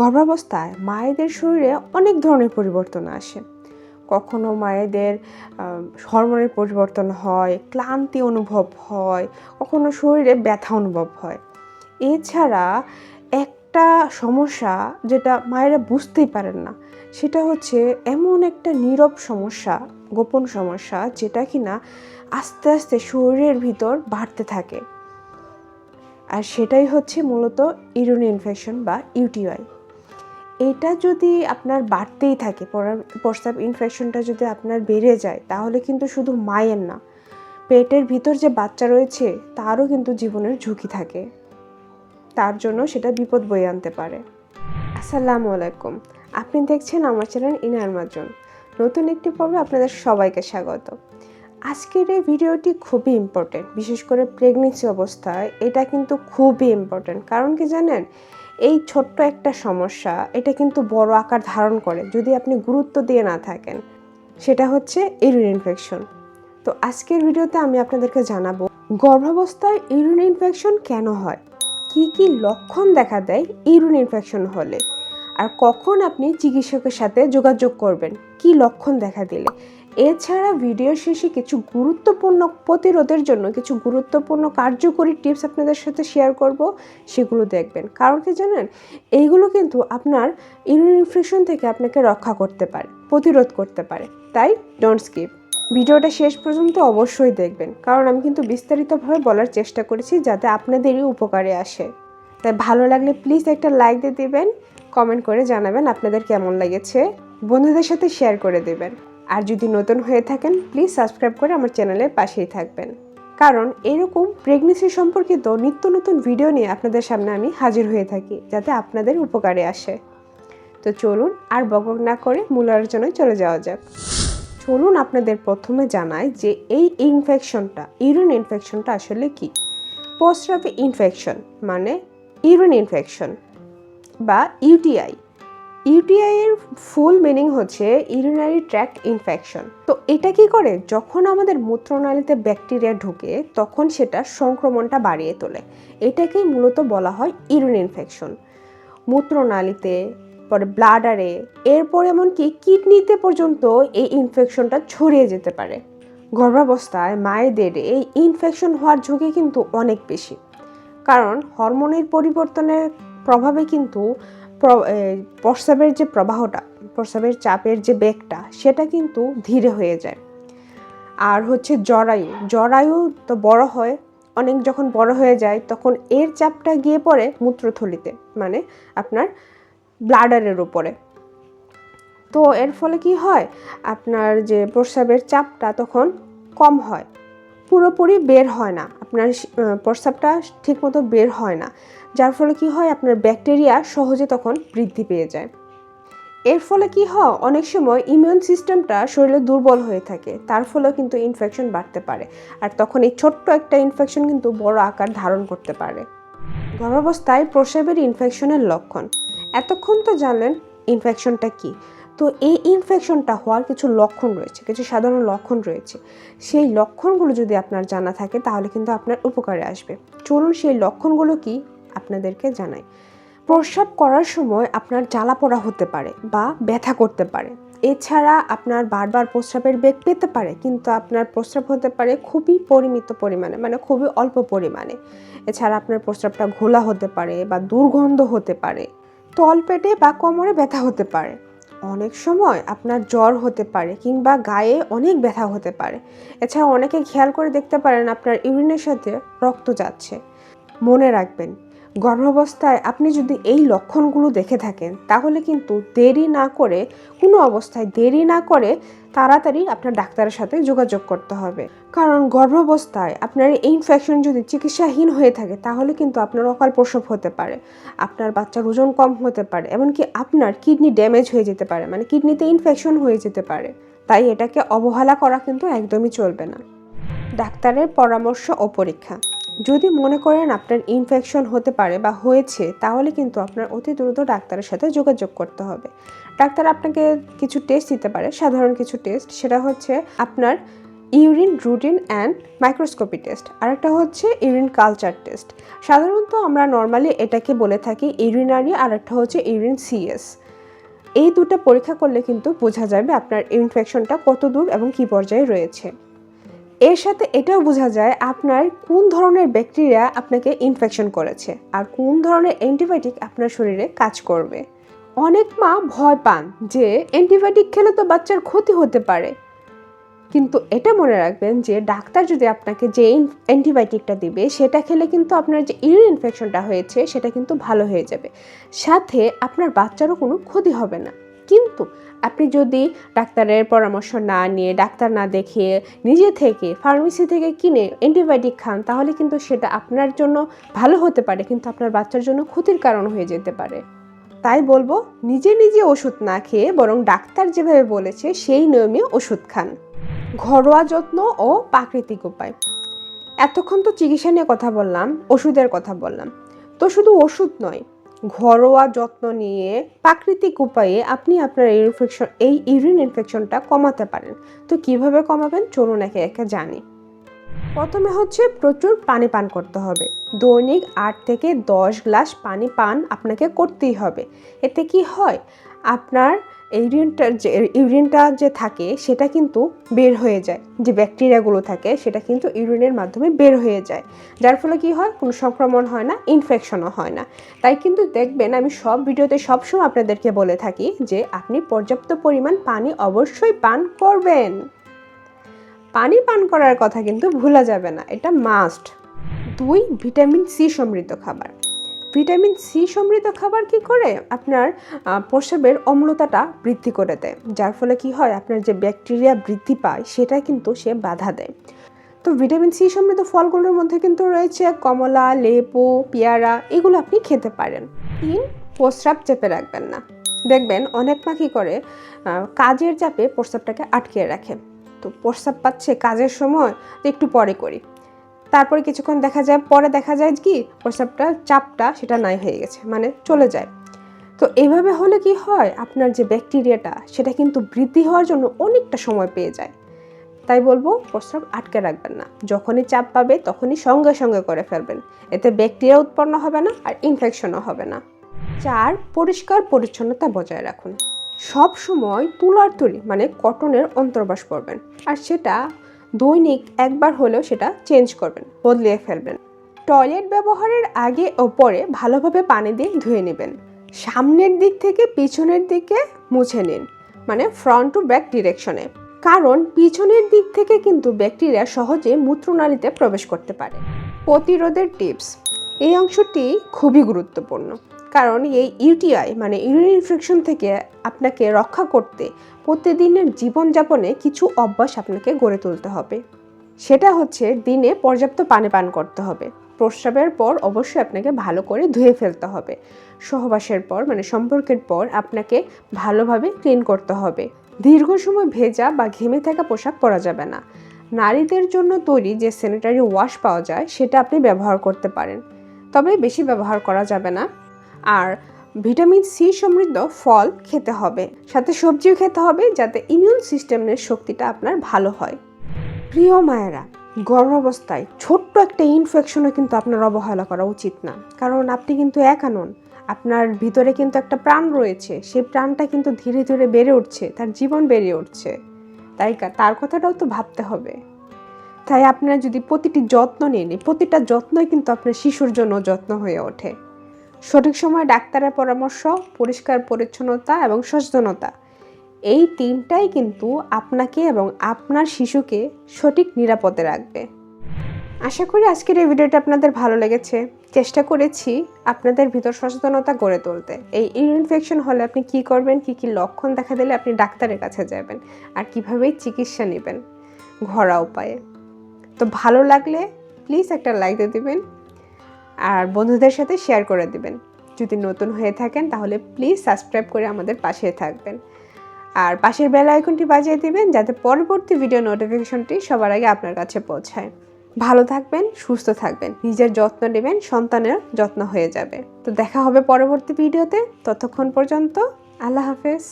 গর্ভাবস্থায় মায়েদের শরীরে অনেক ধরনের পরিবর্তন আসে। কখনো মায়েদের হরমোনের পরিবর্তন হয়, ক্লান্তি অনুভব হয়, কখনো শরীরে ব্যথা অনুভব হয়। এছাড়া একটা সমস্যা যেটা মায়েরা বুঝতেই পারেন না, সেটা হচ্ছে এমন একটা নীরব সমস্যা, গোপন সমস্যা যেটা কিনা আস্তে আস্তে শরীরের ভিতর বাড়তে থাকে। আর সেটাই হচ্ছে মূলত ইউরিন ইনফেকশন বা ইউটিআই। এটা যদি আপনার বাড়তেই থাকে পরা- প্রস্রাব ইনফেকশনটা যদি আপনার বেড়ে যায়, তাহলে কিন্তু শুধু মায়ের না, পেটের ভিতর যে বাচ্চা রয়েছে, তারও কিন্তু জীবনের ঝুঁকি থাকে। তার জন্য সেটা বিপদ বয়ে আনতে পারে। আসসালামু আলাইকুম। আপনি দেখছেন আমার চ্যানেল ইনার মাজন। নতুন একটি পর্বে আপনাদের সবাইকে স্বাগত। আজকের এই ভিডিওটি খুবই ইম্পর্টেন্ট বিশেষ করে প্রেগনেন্সি অবস্থায়। এটা কিন্তু খুবই ইম্পর্টেন্ট কারণ কি জানেন? এই ছোট্ট একটা সমস্যা, এটা কিন্তু বড় আকার ধারণ করে যদি আপনি গুরুত্ব দিয়ে না থাকেন। সেটা হচ্ছে ইউরিন ইনফেকশন। তো আজকের ভিডিওতে আমি আপনাদেরকে জানাব, গর্ভাবস্থায় ইউরিন ইনফেকশন কেন হয়? কি কি লক্ষণ দেখা দেয় ইউরিন ইনফেকশন হলে? আর কখন আপনি চিকিৎসকের সাথে যোগাযোগ করবেন? কি লক্ষণ দেখা দিলে? এছাড়া ভিডিও শেষে কিছু গুরুত্বপূর্ণ প্রতিরোধের জন্য কিছু গুরুত্বপূর্ণ কার্যকরী টিপস আপনাদের সাথে শেয়ার করব, সেগুলো দেখবেন। কারণ কি জানেন? এইগুলো কিন্তু আপনার ইউরিন ইনফেকশন থেকে আপনাকে রক্ষা করতে পারে, প্রতিরোধ করতে পারে। তাই ডোন্ট স্কিপ ভিডিওটা শেষ পর্যন্ত অবশ্যই দেখবেন, কারণ আমি কিন্তু বিস্তারিতভাবে বলার চেষ্টা করেছি যাতে আপনাদেরই উপকারে আসে। তাই ভালো লাগলে প্লিজ একটা লাইক দিয়ে দেবেন কমেন্ট করে জানাবেন আপনাদের কেমন লেগেছে, বন্ধুদের সাথে শেয়ার করে দেবেন। আর যদি নতুন হয়ে থাকেন প্লিজ সাবস্ক্রাইব করে আমার চ্যানেলের পাশেই থাকবেন। কারণ এরকম প্রেগনেন্সি সম্পর্কিত নিত্য নতুন ভিডিও নিয়ে আপনাদের সামনে আমি হাজির হয়ে থাকি, যাতে আপনাদের উপকারে আসে। তো চলুন আর বকবক না করে মূল আলোচনায় চলে যাওয়া যাক। চলুন আপনাদের প্রথমে জানাই যে এই ইনফেকশনটা ইউরিন ইনফেকশনটা আসলে কি? প্রস্রাবে ইনফেকশন মানে ইউরিন ইনফেকশন বা ইউটিআই ইউটিআই এর ফুল মিনিং হচ্ছে ইউরিনারি ট্র্যাক্ট ইনফেকশন তো এটা কি করে? যখন আমাদের মূত্রনালীতে ব্যাকটেরিয়া ঢুকে, তখন সেটা সংক্রমণটা বাড়িয়ে তোলে। এটাকেই মূলত বলা হয় ইউরিন ইনফেকশন মূত্রনালীতে, পরে ব্লাডারে এরপর এমনকি কিডনিতে পর্যন্ত এই ইনফেকশনটা ছড়িয়ে যেতে পারে। গর্ভাবস্থায় মায়েদের এই ইনফেকশন হওয়ার ঝুঁকি কিন্তু অনেক বেশি। কারণ হরমোনের পরিবর্তনের প্রভাবে কিন্তু প্রস্রাবের যে প্রবাহটা, প্রস্রাবের চাপের যে বেগটা, সেটা কিন্তু ধীরে হয়ে যায়। আর হচ্ছে জরায়ু জরায়ু তো বড় হয়, অনেক যখন বড় হয়ে যায়, তখন এর চাপটা গিয়ে পড়ে মূত্রথলিতে মানে আপনার ব্লাডারের উপরে। তো এর ফলে কি হয়? আপনার যে প্রস্রাবের চাপটা তখন কম হয়। পুরোপুরি বের হয় না। আপনার প্রস্রাবটা ঠিকমতো বের হয় না। যার ফলে কি হয়, আপনার ব্যাকটেরিয়া সহজে তখন বৃদ্ধি পেয়ে যায়। এর ফলে কি হয়, অনেক সময় ইমিউন সিস্টেমটা শরীরে দুর্বল হয়ে থাকে। তার ফলেও কিন্তু ইনফেকশন বাড়তে পারে। আর তখন এই ছোট্ট একটা ইনফেকশন কিন্তু বড় আকার ধারণ করতে পারে। গর্ভাবস্থায় প্রস্রাবের ইনফেকশনের লক্ষণ। এতক্ষণ তো জানলেন ইনফেকশনটা কি। তো এই ইনফেকশনটা হওয়ার কিছু লক্ষণ রয়েছে, কিছু সাধারণ লক্ষণ রয়েছে। সেই লক্ষণগুলো যদি আপনার জানা থাকে, তাহলে কিন্তু আপনার উপকারে আসবে। চলুন সেই লক্ষণগুলো কি আপনাদেরকে জানাই। প্রস্রাব করার সময় আপনার জ্বালা পোড়া হতে পারে বা ব্যথা করতে পারে। এছাড়া আপনার বারবার প্রস্রাবের বেগ পেতে পারে, কিন্তু আপনার প্রস্রাব হতে পারে খুবই পরিমিত পরিমাণে মানে খুবই অল্প পরিমাণে। এছাড়া আপনার প্রস্রাবটা ঘোলা হতে পারে বা দুর্গন্ধ হতে পারে, তলপেটে বা কোমরে ব্যথা হতে পারে। অনেক সময় আপনার জ্বর হতে পারে কিংবা গায়ে অনেক ব্যথা হতে পারে। এছাড়া অনেকে খেয়াল করে দেখতে পারেন আপনার ইউরিনের সাথে রক্ত যাচ্ছে। মনে রাখবেন গর্ভাবস্থায় আপনি যদি এই লক্ষণগুলো দেখে থাকেন, তাহলে কিন্তু দেরি না করে, কোনো অবস্থায় দেরি না করে তাড়াতাড়ি আপনার ডাক্তারের সাথে যোগাযোগ করতে হবে। কারণ গর্ভাবস্থায় আপনার এই ইনফেকশন যদি চিকিৎসাহীন হয়ে থাকে, তাহলে কিন্তু আপনার অকাল প্রসব হতে পারে, আপনার বাচ্চার ওজন কম হতে পারে, এমনকি আপনার কিডনি ড্যামেজ হয়ে যেতে পারে মানে কিডনিতে ইনফেকশন হয়ে যেতে পারে। তাই এটাকে অবহেলা করা কিন্তু একদমই চলবে না। ডাক্তারের পরামর্শ ও পরীক্ষা। যদি মনে করেন আপনার ইনফেকশন হতে পারে বা হয়েছে, তাহলে কিন্তু আপনার অতি দ্রুত ডাক্তারের সাথে যোগাযোগ করতে হবে। ডাক্তার আপনাকে কিছু টেস্ট দিতে পারে, সাধারণ কিছু টেস্ট সেটা হচ্ছে আপনার urine routine and microscopy test আরেকটা হচ্ছে ইউরিন কালচার টেস্ট সাধারণত আমরা নর্মালি এটাকে বলে থাকি ইউরিনারি আর একটা হচ্ছে ইউরিন সিএস এই দুটো পরীক্ষা করলে কিন্তু বোঝা যাবে আপনার ইনফেকশনটা কত দূর এবং কী পর্যায়ে রয়েছে। এর সাথে এটাও বোঝা যায় আপনার কোন ধরনের ব্যাকটেরিয়া আপনাকে ইনফেকশন করেছে আর কোন ধরনের অ্যান্টিবায়োটিক আপনার শরীরে কাজ করবে। অনেক মা ভয় পান যে অ্যান্টিবায়োটিক খেলে তো বাচ্চার ক্ষতি হতে পারে। কিন্তু এটা মনে রাখবেন যে ডাক্তার যদি আপনাকে যে অ্যান্টিবায়োটিকটা দিবে, সেটা খেলে কিন্তু আপনার যে ইউরিন ইনফেকশনটা হয়েছে, সেটা কিন্তু ভালো হয়ে যাবে। সাথে আপনার বাচ্চারও কোনো ক্ষতি হবে না। কিন্তু আপনি যদি ডাক্তারের পরামর্শ না নিয়ে ডাক্তার না দেখিয়ে নিজে থেকে ফার্মেসি থেকে কিনে অ্যান্টিবায়োটিক খান, তাহলে কিন্তু সেটা আপনার জন্য ভালো হতে পারে, কিন্তু আপনার বাচ্চার জন্য ক্ষতির কারণ হয়ে যেতে পারে। তাই বলব, নিজে নিজে ওষুধ না খেয়ে বরং ডাক্তার যেভাবে বলেছে, সেই নিয়মে ওষুধ খান। ঘরোয়া যত্ন ও প্রাকৃতিক উপায়। এতক্ষণ তো চিকিৎসা নিয়ে কথা বললাম, ওষুধের কথা বললাম। তো শুধু ওষুধ নয় ঘরোয়া যত্ন নিয়ে প্রাকৃতিক উপায়ে আপনি আপনার ইনফেকশন এই ইউরিন ইনফেকশনটা কমাতে পারেন। তো কীভাবে কমাবেন? চলুন একে একে জানি। প্রথমে হচ্ছে প্রচুর পানি পান করতে হবে। দৈনিক আট থেকে দশ গ্লাস পানি পান আপনাকে করতেই হবে। এতে কি হয়? আপনার ইউরিনটা যে ইউরিনটা যে থাকে, সেটা কিন্তু বের হয়ে যায়। যে ব্যাকটেরিয়াগুলো থাকে, সেটা কিন্তু ইউরিনের মাধ্যমে বের হয়ে যায়। যার ফলে কি হয়? কোনো সংক্রমণ হয় না ইনফেকশনও হয় না। তাই কিন্তু দেখবেন, আমি সব ভিডিওতে সবসময় আপনাদেরকে বলে থাকি যে, আপনি পর্যাপ্ত পরিমাণ পানি অবশ্যই পান করবেন। পানি পান করার কথা কিন্তু ভোলা যাবে না। এটা মাস্ট দুই ভিটামিন সি সমৃদ্ধ খাবার। ভিটামিন সি সমৃদ্ধ খাবার কি করে? আপনার প্রস্রাবের অম্লতাটা বৃদ্ধি করে দেয়। যার ফলে কি হয়? আপনার যে ব্যাকটেরিয়া বৃদ্ধি পায়, সেটা কিন্তু সে বাধা দেয়। তো ভিটামিন সি সমৃদ্ধ ফলগুলোর মধ্যে কিন্তু রয়েছে কমলা, লেবু, পেয়ারা, এগুলো আপনি খেতে পারেন। তিন, প্রস্রাব চেপে রাখবেন না। দেখবেন অনেক মা কী করে? কাজের চাপে প্রস্রাবটাকে আটকে রাখে। তো প্রস্রাব পাচ্ছে কাজের সময় একটু পরে করি। তারপরে কিছুক্ষণ দেখা যায়, পরে দেখা যায় কি, প্রস্রাবটা, চাপটা সেটা নাই হয়ে গেছে মানে চলে যায়। তো এইভাবে হলে কি হয়, আপনার যে ব্যাকটেরিয়াটা, সেটা কিন্তু বৃদ্ধি হওয়ার জন্য অনেকটা সময় পেয়ে যায়। তাই বলব, প্রস্রাব আটকে রাখবেন না। যখনই চাপ পাবে, তখনই সঙ্গে সঙ্গে করে ফেলবেন। এতে ব্যাকটেরিয়া উৎপন্ন হবে না আর ইনফেকশনও হবে না। চার, পরিষ্কার পরিচ্ছন্নতা বজায় রাখুন। সব সময় তুলার তৈরি মানে কটনের অন্তর্বাস করবেন। আর সেটা দৈনিক একবার হলেও সেটা চেঞ্জ করবেন, বদলিয়ে ফেলবেন। টয়লেট ব্যবহারের আগে ও পরে ভালোভাবে পানি দিয়ে ধুয়ে নেবেন। সামনের দিক থেকে পিছনের দিকে মুছে নিন মানে ফ্রন্ট টু ব্যাক ডিরেকশনে কারণ পিছনের দিক থেকে কিন্তু ব্যাকটেরিয়া সহজে মূত্রনালীতে প্রবেশ করতে পারে। প্রতিরোধের টিপস এই অংশটি খুবই গুরুত্বপূর্ণ। কারণ এই ইউটিআই মানে ইউরিন ইনফেকশন থেকে আপনাকে রক্ষা করতে প্রতিদিনের জীবনযাপনে কিছু অভ্যাস আপনাকে গড়ে তুলতে হবে। সেটা হচ্ছে দিনে পর্যাপ্ত পানি পান করতে হবে। প্রস্রাবের পর অবশ্যই আপনাকে ভালো করে ধুয়ে ফেলতে হবে। সহবাসের পর মানে সম্পর্কের পর আপনাকে ভালোভাবে ক্লিন করতে হবে। দীর্ঘ সময় ভেজা বা ঘেমে থাকা পোশাক পরা যাবে না। নারীদের জন্য তৈরি যে স্যানিটারি ওয়াশ পাওয়া যায়, সেটা আপনি ব্যবহার করতে পারেন। তবে বেশি ব্যবহার করা যাবে না। আর ভিটামিন সি সমৃদ্ধ ফল খেতে হবে। সাথে সবজিও খেতে হবে যাতে ইমিউন সিস্টেমের শক্তিটা আপনার ভালো হয়। প্রিয় মায়েরা গর্ভাবস্থায় ছোট্ট একটা ইনফেকশনও কিন্তু আপনার অবহেলা করা উচিত না। কারণ আপনি কিন্তু একা নন। আপনার ভিতরে কিন্তু একটা প্রাণ রয়েছে। সেই প্রাণটা কিন্তু ধীরে ধীরে বেড়ে উঠছে, তার জীবন বেড়ে উঠছে। তাই তার কথাটাও তো ভাবতে হবে। তাই আপনারা যদি প্রতিটি যত্ন নিন, প্রতিটা যত্নই কিন্তু আপনার শিশুর জন্য যত্ন হয়ে ওঠে। সঠিক সময় ডাক্তারের পরামর্শ, পরিষ্কার পরিচ্ছন্নতা এবং সচেতনতা, এই তিনটাই কিন্তু আপনাকে এবং আপনার শিশুকে সঠিক নিরাপদে রাখবে। আশা করি আজকের এই ভিডিওটা আপনাদের ভালো লেগেছে। চেষ্টা করেছি আপনাদের ভিতর সচেতনতা গড়ে তুলতে। এই ইনফেকশন হলে আপনি কি করবেন, কি কি লক্ষণ দেখা দিলে আপনি ডাক্তারের কাছে যাবেন আর কিভাবেই চিকিৎসা নেবেন ঘরোয়া উপায়ে। তো ভালো লাগলে প্লিজ একটা লাইক দিয়ে দেবেন আর বন্ধুদের সাথে শেয়ার করে দেবেন। যদি নতুন হয়ে থাকেন তাহলে প্লিজ সাবস্ক্রাইব করে আমাদের পাশে থাকবেন। আর পাশের বেল আইকনটি বাজিয়ে দিবেন যাতে পরবর্তী ভিডিও নোটিফিকেশনটি সবার আগে আপনার কাছে পৌঁছায়। ভালো থাকবেন, সুস্থ থাকবেন। নিজের যত্ন নেবেন, সন্তানের যত্ন হয়ে যাবে। তো দেখা হবে পরবর্তী ভিডিওতে ততক্ষণ পর্যন্ত আল্লাহ হাফেজ।